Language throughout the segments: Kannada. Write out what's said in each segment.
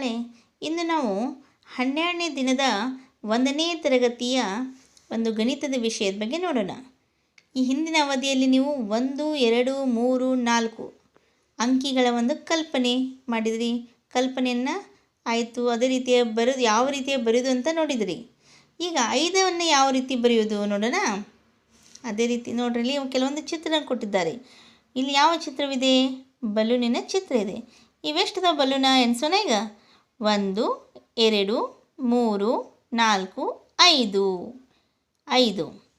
ಮಕ್ಕಳೇ ಇಂದು ನಾವು ಹನ್ನೆರಡನೇ ದಿನದ ಒಂದನೇ ತರಗತಿಯ ಒಂದು ಗಣಿತದ ವಿಷಯದ ಬಗ್ಗೆ ನೋಡೋಣ. ಈ ಹಿಂದಿನ ಅವಧಿಯಲ್ಲಿ ನೀವು ಒಂದು, ಎರಡು, ಮೂರು, ನಾಲ್ಕು ಅಂಕಿಗಳ ಒಂದು ಕಲ್ಪನೆ ಮಾಡಿದಿರಿ. ಕಲ್ಪನೆಯನ್ನು ಆಯಿತು, ಅದೇ ರೀತಿಯ ಬರೋದು, ಯಾವ ರೀತಿಯ ಬರೆಯೋದು ಅಂತ ನೋಡಿದಿರಿ. ಈಗ ಐದವನ್ನು ಯಾವ ರೀತಿ ಬರೆಯೋದು ನೋಡೋಣ. ಅದೇ ರೀತಿ ನೋಡ್ರಿ ಇಲ್ಲಿ ಕೆಲವೊಂದು ಚಿತ್ರ ಕೊಟ್ಟಿದ್ದಾರೆ. ಇಲ್ಲಿ ಯಾವ ಚಿತ್ರವಿದೆ? ಬಲೂನಿನ ಚಿತ್ರ ಇದೆ. ಇವೆಷ್ಟದ ಬಲೂನ ಎನ್ಸೋಣ ಈಗ. ಒಂದು, ಎರಡು, ಮೂರು, ನಾಲ್ಕು, ಐದು. ಐದು.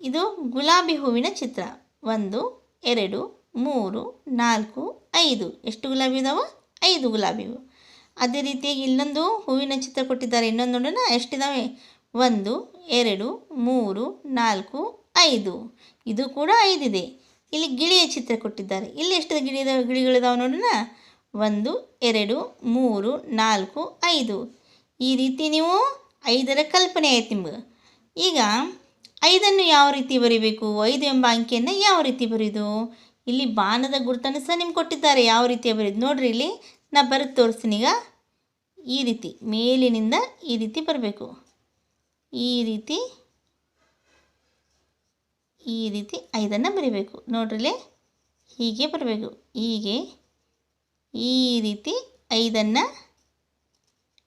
ಇದು ಗುಲಾಬಿ ಹೂವಿನ ಚಿತ್ರ. ಒಂದು, ಎರಡು, ಮೂರು, ನಾಲ್ಕು, ಐದು. ಎಷ್ಟು ಗುಲಾಬಿ ಇದಾವೆ? ಐದು ಗುಲಾಬಿ ಹೂವು ಅದೇ ರೀತಿಯಾಗಿ ಇಲ್ಲೊಂದು ಹೂವಿನ ಚಿತ್ರ ಕೊಟ್ಟಿದ್ದಾರೆ. ಇನ್ನೊಂದು ನೋಡೋಣ. ಎಷ್ಟಿದ್ದಾವೆ ಒಂದು, ಎರಡು, ಮೂರು, ನಾಲ್ಕು, ಐದು. ಇದು ಕೂಡ ಐದಿದೆ. ಇಲ್ಲಿ ಗಿಳಿಯ ಚಿತ್ರ ಕೊಟ್ಟಿದ್ದಾರೆ. ಇಲ್ಲಿ ಎಷ್ಟು ಗಿಳಿ ಗಿಳಿಗಳಿದಾವೆ ನೋಡೋಣ? ಒಂದು, ಎರಡು, ಮೂರು, ನಾಲ್ಕು, ಐದು. ಈ ರೀತಿ ನೀವು ಐದರ ಕಲ್ಪನೆ ಆಯ್ತು ನಿಮ್ಗೆ. ಈಗ ಐದನ್ನು ಯಾವ ರೀತಿ ಬರೀಬೇಕು? ಐದು ಎಂಬ ಅಂಕಿಯನ್ನು ಯಾವ ರೀತಿ ಬರೆಯೋದು ಇಲ್ಲಿ ಬಾಣದ ಗುರುತನ್ನು ಸಹ ನಿಮ್ಗೆ ಕೊಟ್ಟಿದ್ದಾರೆ. ಯಾವ ರೀತಿಯ ಬರೆಯೋದು ನೋಡ್ರಿ ಇಲ್ಲಿ ನಾ ಬರೆದು ತೋರಿಸ್ತೀನಿ ಈಗ. ಈ ರೀತಿ, ಮೇಲಿನಿಂದ ಈ ರೀತಿ ಬರಬೇಕು. ಈ ರೀತಿ ಈ ರೀತಿ ಐದನ್ನು ಬರಿಬೇಕು. ನೋಡ್ರಿಲ್ಲಿ ಹೀಗೆ ಬರಬೇಕು. ಹೀಗೆ ಈ ರೀತಿ ಐದನ್ನು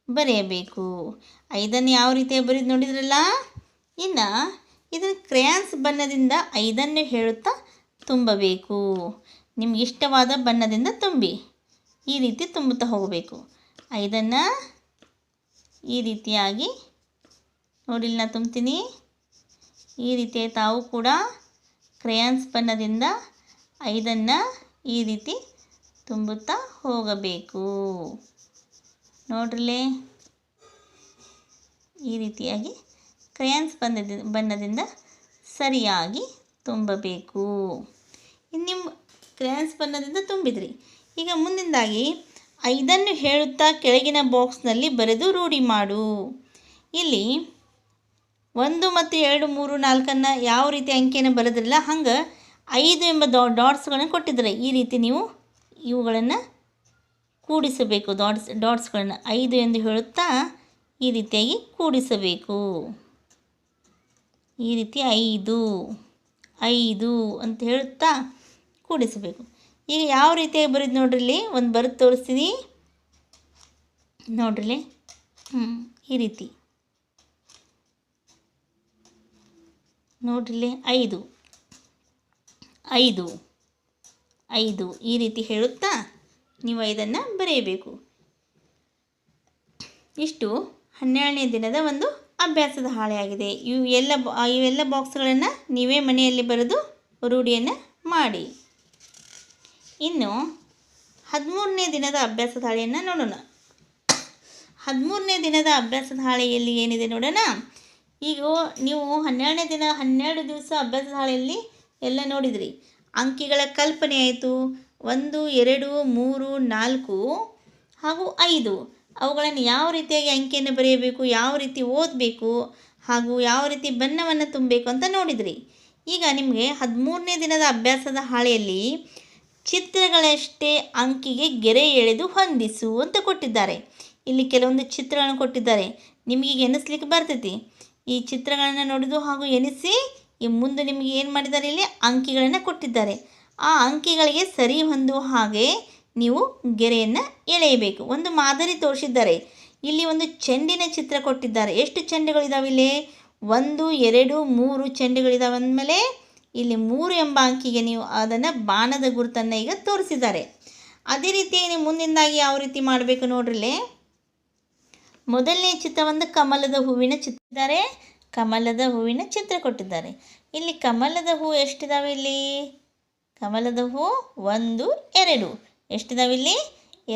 ಬರೆಯಬೇಕು. ಐದನ್ನು ಯಾವ ರೀತಿ ಬರೆದು ನೋಡಿದ್ರಲ್ಲ? ಇನ್ನು ಇದನ್ನು ಕ್ರಯಾನ್ಸ್ ಬಣ್ಣದಿಂದ ಐದನ್ನು ಹೇಳುತ್ತಾ ತುಂಬಬೇಕು. ನಿಮ್ಗೆ ಇಷ್ಟವಾದ ಬಣ್ಣದಿಂದ ತುಂಬಿ, ಈ ರೀತಿ ತುಂಬುತ್ತಾ ಹೋಗಬೇಕು. ಐದನ್ನು ಈ ರೀತಿಯಾಗಿ ನೋಡಿಲ್ಲ ನಾ ತುಂಬ್ತೀನಿ. ಈ ರೀತಿ ತಾವು ಕೂಡ ಕ್ರಯಾನ್ಸ್ ಬಣ್ಣದಿಂದ ಐದನ್ನು ಈ ರೀತಿ ತುಂಬುತ್ತಾ ಹೋಗಬೇಕು. ನೋಡ್ರಲೇ? ಈ ರೀತಿಯಾಗಿ ಕ್ರಯಾನ್ಸ್ ಬಣ್ಣದ ಬಣ್ಣದಿಂದ ಸರಿಯಾಗಿ ತುಂಬಬೇಕು. ನಿಮ್ಮ ಕ್ರಯಾನ್ಸ್ ಬಣ್ಣದಿಂದ ತುಂಬಿದ್ರಿ. ಈಗ ಮುಂದಿಂದಾಗಿ ಐದನ್ನು ಹೇಳುತ್ತಾ ಕೆಳಗಿನ ಬಾಕ್ಸ್ನಲ್ಲಿ ಬರೆದು ರೂಢಿ ಮಾಡು. ಇಲ್ಲಿ ಒಂದು ಮತ್ತು ಎರಡು, ಮೂರು, ನಾಲ್ಕನ್ನು ಯಾವ ರೀತಿ ಅಂಕಿಯನ್ನು ಬರೆದ್ರಲ್ಲ, ಹಂಗೆ ಐದು ಎಂಬ ಡಾ, ಡಾಟ್ಸ್ಗಳನ್ನು ಕೊಟ್ಟಿದ್ದಾರೆ ಈ ರೀತಿ ನೀವು ಇವುಗಳನ್ನು ಕೂಡಿಸಬೇಕು. ಡಾಟ್ಸ್ ಡಾಟ್ಸ್ಗಳನ್ನು ಐದು ಎಂದು ಹೇಳುತ್ತಾ ಈ ರೀತಿಯಾಗಿ ಕೂಡಿಸಬೇಕು. ಈ ರೀತಿ ಐದು ಐದು ಅಂತ ಹೇಳುತ್ತಾ ಕೂಡಿಸಬೇಕು. ಈಗ ಯಾವ ರೀತಿಯಾಗಿ ಬರೀದು ನೋಡ್ರಿಲ್ಲಿ ಒಂದು ಬರೆದು ತೋರಿಸ್ತೀನಿ. ನೋಡ್ರಿಲ್ಲಿ ಹ್ಞೂ ಈ ರೀತಿ. ನೋಡ್ರಿಲ್ಲಿ ಐದು ಐದು. ಐದು ಈ ರೀತಿ ಹೇಳುತ್ತಾ ನೀವು ಇದನ್ನು ಬರೆಯಬೇಕು. ಇಷ್ಟು ಹನ್ನೆರಡನೇ ದಿನದ ಒಂದು ಅಭ್ಯಾಸದ ಹಾಳೆಯಾಗಿದೆ. ಇವು ಎಲ್ಲ ಇವೆಲ್ಲ ಬಾಕ್ಸ್ಗಳನ್ನು ನೀವೇ ಮನೆಯಲ್ಲಿ ಬರೆದು ರೂಢಿಯನ್ನು ಮಾಡಿ. ಇನ್ನು ಹದಿಮೂರನೇ ದಿನದ ಅಭ್ಯಾಸದ ಹಾಳೆಯನ್ನು ನೋಡೋಣ. ಹದಿಮೂರನೇ ದಿನದ ಅಭ್ಯಾಸದ ಹಾಳೆಯಲ್ಲಿ ಏನಿದೆ ನೋಡೋಣ. ಈಗ ನೀವು ಹನ್ನೆರಡನೇ ದಿನ ಹನ್ನೆರಡು ದಿವಸ ಅಭ್ಯಾಸದ ಹಾಳೆಯಲ್ಲಿ ಎಲ್ಲ ನೋಡಿದ್ರಿ. ಅಂಕಿಗಳ ಕಲ್ಪನೆ ಆಯಿತು. ಒಂದು, ಎರಡು, ಮೂರು, ನಾಲ್ಕು ಹಾಗೂ ಐದು. ಅವುಗಳನ್ನು ಯಾವ ರೀತಿಯಾಗಿ ಅಂಕಿಯನ್ನು ಬರೆಯಬೇಕು, ಯಾವ ರೀತಿ ಓದಬೇಕು ಹಾಗೂ ಯಾವ ರೀತಿ ಬಣ್ಣವನ್ನು ತುಂಬಬೇಕು ಅಂತ ನೋಡಿದ್ರಿ. ಈಗ ನಿಮಗೆ ಹದಿಮೂರನೇ ದಿನದ ಅಭ್ಯಾಸದ ಹಾಳೆಯಲ್ಲಿ ಚಿತ್ರಗಳಷ್ಟೇ ಅಂಕಿಗೆ ಗೆರೆ ಎಳೆದು ಹೊಂದಿಸು ಅಂತ ಕೊಟ್ಟಿದ್ದಾರೆ. ಇಲ್ಲಿ ಕೆಲವೊಂದು ಚಿತ್ರಗಳನ್ನು ಕೊಟ್ಟಿದ್ದಾರೆ. ನಿಮಗೆ ಎನಿಸ್ಲಿಕ್ಕೆ ಬರ್ತೈತಿ. ಈ ಚಿತ್ರಗಳನ್ನು ನೋಡಿದು ಹಾಗೂ ಎನಿಸಿ ಈ ಮುಂದೆ ನಿಮಗೆ ಏನು ಮಾಡಿದ್ದಾರೆ ಇಲ್ಲಿ? ಅಂಕಿಗಳನ್ನು ಕೊಟ್ಟಿದ್ದಾರೆ. ಆ ಅಂಕಿಗಳಿಗೆ ಸರಿ ಹೊಂದುವ ಹಾಗೆ ನೀವು ಗೆರೆಯನ್ನು ಎಳೆಯಬೇಕು. ಒಂದು ಮಾದರಿ ತೋರಿಸಿದ್ದಾರೆ. ಇಲ್ಲಿ ಒಂದು ಚೆಂಡಿನ ಚಿತ್ರ ಕೊಟ್ಟಿದ್ದಾರೆ. ಎಷ್ಟು ಚೆಂಡುಗಳಿದಾವೆ ಇಲ್ಲಿ? ಒಂದು, ಎರಡು, ಮೂರು ಚೆಂಡುಗಳಿದಾವೆ ಅಂದಮೇಲೆ ಇಲ್ಲಿ ಮೂರು ಎಂಬ ಅಂಕಿಗೆ ನೀವು ಅದನ್ನು ಬಾಣದ ಗುರುತನ್ನು ಈಗ ತೋರಿಸಿದ್ದಾರೆ. ಅದೇ ರೀತಿಯಾಗಿ ಮುಂದಿಂದಾಗಿ ಯಾವ ರೀತಿ ಮಾಡಬೇಕು ನೋಡ್ರಿಲೆ ಮೊದಲನೇ ಚಿತ್ರ ಒಂದು ಕಮಲದ ಹೂವಿನ ಚಿತ್ರ ಕಮಲದ ಹೂವಿನ ಚಿತ್ರ ಕೊಟ್ಟಿದ್ದಾರೆ. ಇಲ್ಲಿ ಕಮಲದ ಹೂ ಎಷ್ಟಿದಾವೆ ಇಲ್ಲಿ? ಕಮಲದ ಹೂ ಒಂದು, ಎರಡು. ಎಷ್ಟಿದಾವೆ ಇಲ್ಲಿ?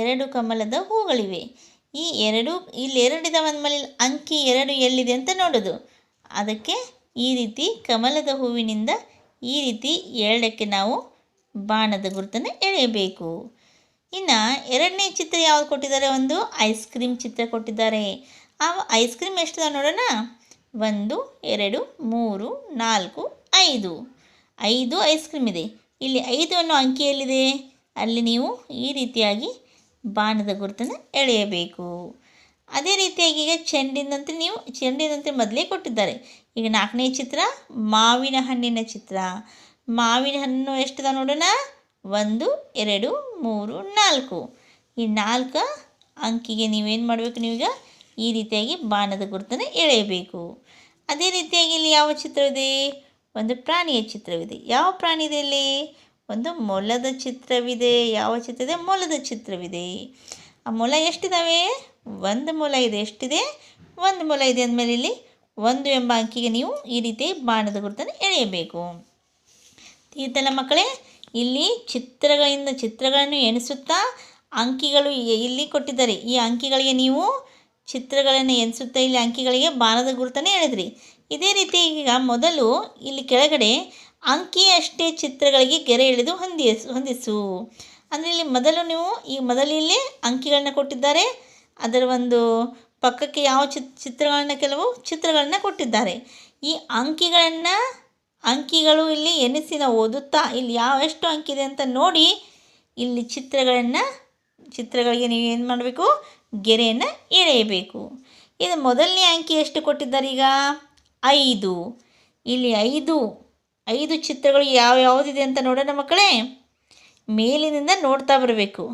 ಎರಡು ಕಮಲದ ಹೂಗಳಿವೆ. ಈ ಎರಡು, ಇಲ್ಲಿ ಎರಡಿದಾವೆ ಅಂದಮೇಲೆ ಅಂಕಿ ಎರಡು ಎಲ್ಲಿದೆ ಅಂತ ನೋಡೋದು. ಅದಕ್ಕೆ ಈ ರೀತಿ ಕಮಲದ ಹೂವಿನಿಂದ ಈ ರೀತಿ ಎರಡಕ್ಕೆ ನಾವು ಬಾಣದ ಗುರುತನ್ನು ಎಳೆಯಬೇಕು. ಇನ್ನು ಎರಡನೇ ಚಿತ್ರ ಯಾವ್ದು ಕೊಟ್ಟಿದ್ದಾರೆ? ಒಂದು ಐಸ್ ಕ್ರೀಮ್ ಚಿತ್ರ ಕೊಟ್ಟಿದ್ದಾರೆ. ಆ ಐಸ್ ಕ್ರೀಮ್ ಎಷ್ಟಿದಾವೆ ನೋಡೋಣ. ಒಂದು, ಎರಡು, ಮೂರು, ನಾಲ್ಕು, ಐದು. ಐದು ಐಸ್ ಕ್ರೀಮ್ ಇದೆ. ಇಲ್ಲಿ ಐದು ಅನ್ನೋ ಅಂಕಿ ಎಲ್ಲಿದೆ? ಅಲ್ಲಿ ನೀವು ಈ ರೀತಿಯಾಗಿ ಬಾಣದ ಗುರುತನ್ನು ಎಳೆಯಬೇಕು. ಅದೇ ರೀತಿಯಾಗಿ ಈಗ ಚೆಂಡಿನಂತೆ ನೀವು, ಚೆಂಡಿನಂತೆ ಮೊದಲೇ ಕೊಟ್ಟಿದ್ದಾರೆ. ಈಗ ನಾಲ್ಕನೇ ಚಿತ್ರ, ಮಾವಿನ ಹಣ್ಣಿನ ಚಿತ್ರ. ಮಾವಿನ ಹಣ್ಣು ಎಷ್ಟಿದೆ ನೋಡೋಣ? ಒಂದು, ಎರಡು, ಮೂರು, ನಾಲ್ಕು. ಈ ನಾಲ್ಕು ಅಂಕಿಗೆ ನೀವೇನು ಮಾಡಬೇಕು ನೀವೀಗ? ಈ ರೀತಿಯಾಗಿ ಬಾಣದ ಗುರುತನ್ನು ಎಳೆಯಬೇಕು. ಅದೇ ರೀತಿಯಾಗಿ ಇಲ್ಲಿ ಯಾವ ಚಿತ್ರವಿದೆ? ಒಂದು ಪ್ರಾಣಿಯ ಚಿತ್ರವಿದೆ. ಯಾವ ಪ್ರಾಣಿ ಇದೆ ಇಲ್ಲಿ? ಒಂದು ಮೊಲದ ಚಿತ್ರವಿದೆ. ಯಾವ ಚಿತ್ರ ಇದೆ ಮೊಲದ ಚಿತ್ರವಿದೆ. ಆ ಮೊಲ ಎಷ್ಟಿದ್ದಾವೆ ಒಂದು ಮೊಲ ಇದೆ. ಎಷ್ಟಿದೆ? ಒಂದು ಮೊಲ ಇದೆ ಅಂದಮೇಲೆ ಇಲ್ಲಿ ಒಂದು ಎಂಬ ಅಂಕಿಗೆ ನೀವು ಈ ರೀತಿ ಬಾಣದ ಗುರುತನ್ನು ಎಳೆಯಬೇಕು. ತೀರ್ಥಲ್ಲ ಮಕ್ಕಳೇ, ಇಲ್ಲಿ ಚಿತ್ರಗಳಿಂದ ಚಿತ್ರಗಳನ್ನು ಎಣಿಸುತ್ತಾ ಅಂಕಿಗಳು ಇಲ್ಲಿ ಕೊಟ್ಟಿದ್ದಾರೆ. ಈ ಅಂಕಿಗಳಿಗೆ ನೀವು ಚಿತ್ರಗಳನ್ನು ಎಣಿಸುತ್ತಾ, ಇಲ್ಲಿ ಅಂಕಿಗಳಿಗೆ ಬಾಣದ ಗುರುತನೇ ಹೇಳಿದ್ರಿ. ಇದೇ ರೀತಿ ಈಗ ಮೊದಲು ಇಲ್ಲಿ ಕೆಳಗಡೆ ಅಂಕಿ ಅಷ್ಟೇ ಚಿತ್ರಗಳಿಗೆ ಗೆರೆ ಎಳೆದು ಹೊಂದಿಸು ಹೊಂದಿಸು. ಅಂದರೆ ಇಲ್ಲಿ ಮೊದಲು ನೀವು, ಈ ಮೊದಲು ಇಲ್ಲಿ ಅಂಕಿಗಳನ್ನ ಕೊಟ್ಟಿದ್ದಾರೆ. ಅದರ ಒಂದು ಪಕ್ಕಕ್ಕೆ ಯಾವ ಚಿತ್, ಚಿತ್ರಗಳನ್ನ ಕೆಲವು ಚಿತ್ರಗಳನ್ನ ಕೊಟ್ಟಿದ್ದಾರೆ. ಈ ಅಂಕಿಗಳನ್ನು, ಅಂಕಿಗಳು ಇಲ್ಲಿ ಎನಿಸಿನ ಓದುತ್ತಾ, ಇಲ್ಲಿ ಯಾವ ಎಷ್ಟು ಅಂಕಿದೆ ಅಂತ ನೋಡಿ, ಇಲ್ಲಿ ಚಿತ್ರಗಳನ್ನು, ಚಿತ್ರಗಳಿಗೆ ನೀವು ಏನು ಮಾಡಬೇಕು? ಗೆರೆಯನ್ನು ಎಳೆಯಬೇಕು. ಇದು ಮೊದಲನೇ ಅಂಕಿ ಎಷ್ಟು ಕೊಟ್ಟಿದ್ದಾರೆ ಈಗ? ಐದು. ಇಲ್ಲಿ ಐದು ಐದು ಚಿತ್ರಗಳು ಯಾವ ಯಾವುದಿದೆ ಅಂತ ನೋಡೋಣ ಮಕ್ಕಳೇ. ಮೇಲಿನಿಂದ ನೋಡ್ತಾ ಬರಬೇಕು.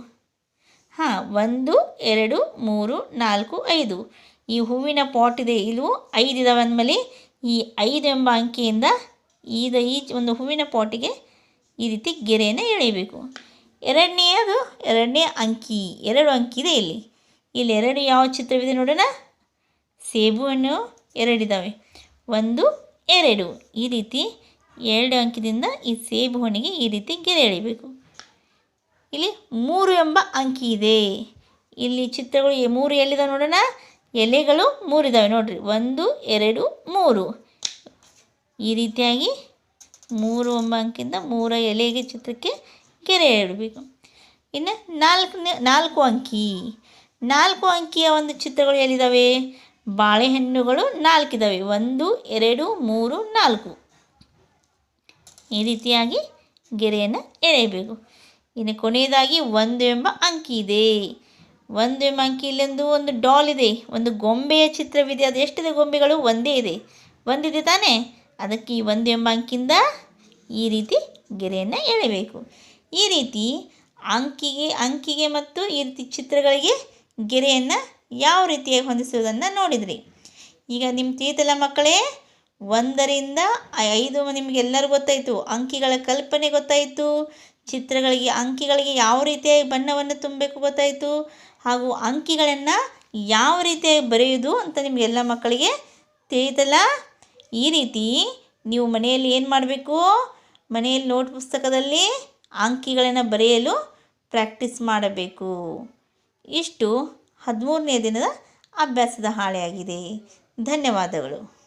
ಹಾಂ, ಒಂದು, ಎರಡು, ಮೂರು, ನಾಲ್ಕು, ಐದು. ಈ ಹೂವಿನ ಪಾಟ್ ಇದೆ ಇಲ್ಲೂ ಐದು ಇದಾವೆ ಅಂದಮೇಲೆ ಈ ಐದು ಎಂಬ ಅಂಕಿಯಿಂದ ಈದ ಈ ಒಂದು ಹೂವಿನ ಪಾಟಿಗೆ ಈ ರೀತಿ ಗೆರೆಯನ್ನು ಎಳೆಯಬೇಕು. ಎರಡನೆಯದು, ಎರಡನೇ ಅಂಕಿ, ಎರಡು ಅಂಕಿ ಇದೆ ಇಲ್ಲಿ. ಇಲ್ಲಿ ಎರಡು ಯಾವ ಚಿತ್ರವಿದೆ ನೋಡೋಣ? ಸೇಬು ಹಣ್ಣು ಎರಡಿದ್ದಾವೆ ಒಂದು, ಎರಡು. ಈ ರೀತಿ ಎರಡು ಅಂಕಿದಿಂದ ಈ ಸೇಬು ಹಣ್ಣಿಗೆ ಈ ರೀತಿ ಗೆರೆ ಎಳಿಬೇಕು ಇಲ್ಲಿ ಮೂರು ಎಂಬ ಅಂಕಿ ಇದೆ. ಇಲ್ಲಿ ಚಿತ್ರಗಳು ಮೂರು ಎಲ್ಲಿದಾವೆ ನೋಡೋಣ? ಎಲೆಗಳು ಮೂರಿದ್ದಾವೆ ನೋಡಿರಿ. ಒಂದು, ಎರಡು, ಮೂರು. ಈ ರೀತಿಯಾಗಿ ಮೂರು ಎಂಬ ಅಂಕಿಯಿಂದ ಮೂರ ಎಲೆಗೆ ಚಿತ್ರಕ್ಕೆ ಗೆರೆ ಎಳಬೇಕು ಇನ್ನು ನಾಲ್ಕನೇ, ನಾಲ್ಕು ಅಂಕಿ. ನಾಲ್ಕು ಅಂಕಿಯ ಒಂದು ಚಿತ್ರಗಳು ಎಲ್ಲಿದ್ದಾವೆ? ಬಾಳೆಹಣ್ಣುಗಳು ನಾಲ್ಕಿದ್ದಾವೆ. ಒಂದು, ಎರಡು, ಮೂರು, ನಾಲ್ಕು. ಈ ರೀತಿಯಾಗಿ ಗೆರೆಯನ್ನು ಎಳೆಯಬೇಕು. ಇನ್ನು ಕೊನೆಯದಾಗಿ ಒಂದು ಎಂಬ ಅಂಕಿ ಇದೆ. ಒಂದು ಎಂಬ ಅಂಕಿ ಇಲ್ಲೊಂದು ಒಂದು ಡಾಲ್ ಇದೆ. ಒಂದು ಗೊಂಬೆಯ ಚಿತ್ರವಿದೆ. ಅದು ಎಷ್ಟಿದೆ ಗೊಂಬೆಗಳು? ಒಂದೇ ಇದೆ. ಒಂದಿದೆ ತಾನೇ? ಅದಕ್ಕೆ ಈ ಒಂದು ಎಂಬ ಅಂಕಿಂದ ಈ ರೀತಿ ಗೆರೆಯನ್ನು ಎಳೆಯಬೇಕು. ಈ ರೀತಿ ಅಂಕಿಗೆ ಅಂಕಿಗೆ ಮತ್ತು ಈ ರೀತಿ ಚಿತ್ರಗಳಿಗೆ ಗೆರೆಯನ್ನು ಯಾವ ರೀತಿಯಾಗಿ ಹೊಂದಿಸುವುದನ್ನು ನೋಡಿದ್ರಿ. ಈಗ ನಿಮ್ಮ ತೀರ್ಥಲ ಮಕ್ಕಳೇ, ಒಂದರಿಂದ ಐದು ನಿಮಗೆಲ್ಲರೂ ಗೊತ್ತಾಯಿತು. ಅಂಕಿಗಳ ಕಲ್ಪನೆ ಗೊತ್ತಾಯಿತು. ಚಿತ್ರಗಳಿಗೆ ಅಂಕಿಗಳಿಗೆ ಯಾವ ರೀತಿಯಾಗಿ ಬಣ್ಣವನ್ನು ತುಂಬಬೇಕು ಗೊತ್ತಾಯಿತು. ಹಾಗೂ ಅಂಕಿಗಳನ್ನು ಯಾವ ರೀತಿಯಾಗಿ ಬರೆಯೋದು ಅಂತ ನಿಮಗೆಲ್ಲ ಮಕ್ಕಳಿಗೆ ತಿಳಿತಲ್ಲ. ಈ ರೀತಿ ನೀವು ಮನೆಯಲ್ಲಿ ಏನು ಮಾಡಬೇಕು? ಮನೆಯಲ್ಲಿ ನೋಟ್ ಪುಸ್ತಕದಲ್ಲಿ ಅಂಕಿಗಳನ್ನು ಬರೆಯಲು ಪ್ರಾಕ್ಟೀಸ್ ಮಾಡಬೇಕು. ಇಷ್ಟು ಹದಿಮೂರನೇ ದಿನದ ಅಭ್ಯಾಸದ ಹಾಳೆಯಾಗಿದೆ. ಧನ್ಯವಾದಗಳು.